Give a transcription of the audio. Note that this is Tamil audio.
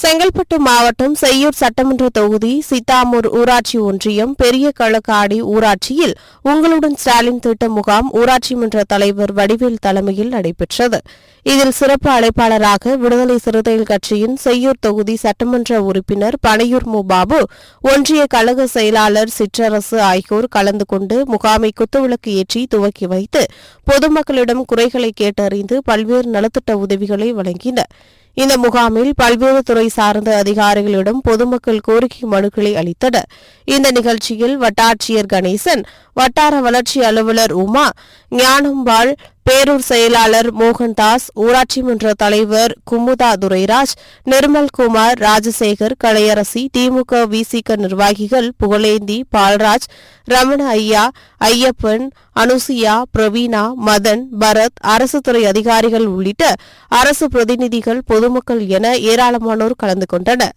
செங்கல்பட்டு மாவட்டம் செய்யூர் சட்டமன்ற தொகுதி சித்தாமூர் ஊராட்சி ஒன்றியம் பெரிய களக்காடி ஊராட்சியில் உங்களுடன் ஸ்டாலின் திட்ட முகாம் ஊராட்சி மன்ற தலைவர் வடிவேல் தலைமையில் நடைபெற்றது. இதில் சிறப்பு அழைப்பாளராக விடுதலை சிறுத்தைகள் கட்சியின் செய்யூர் தொகுதி சட்டமன்ற உறுப்பினர் பனையூர் மு பாபு ஒன்றிய கழக செயலாளர் சிற்றரசு ஆகியோர் கலந்து கொண்டு முகாமை குத்துவிளக்கு ஏற்றி துவக்கி வைத்து பொதுமக்களிடம் குறைகளை கேட்டறிந்து பல்வேறு நலத்திட்ட உதவிகளை வழங்கினர். இந்த முகாமில் பல்வேறு துறை சார்ந்த அதிகாரிகளிடம் பொதுமக்கள் கோரிக்கை மனுக்களை அளித்தனர். இந்த நிகழ்ச்சியில் வட்டாட்சியர் கணேசன் வட்டார வளர்ச்சி அலுவலர் உமா ஞானம்பாள் பேரூர் செயலாளர் மோகன்தாஸ் ஊராட்சி மன்ற தலைவர் குமுதா துரைராஜ் நிர்மல்குமார் ராஜசேகர் கலையரசி திமுக விசிக நிர்வாகிகள் புகழேந்தி பால்ராஜ் ரமண ஐயா ஐயப்பன் அனுசியா பிரவீனா மதன் பரத் அரசு துறை அதிகாரிகள் உள்ளிட்ட அரசு பிரதிநிதிகள் பொதுமக்கள் என ஏராளமானோர் கலந்து கொண்டனர்.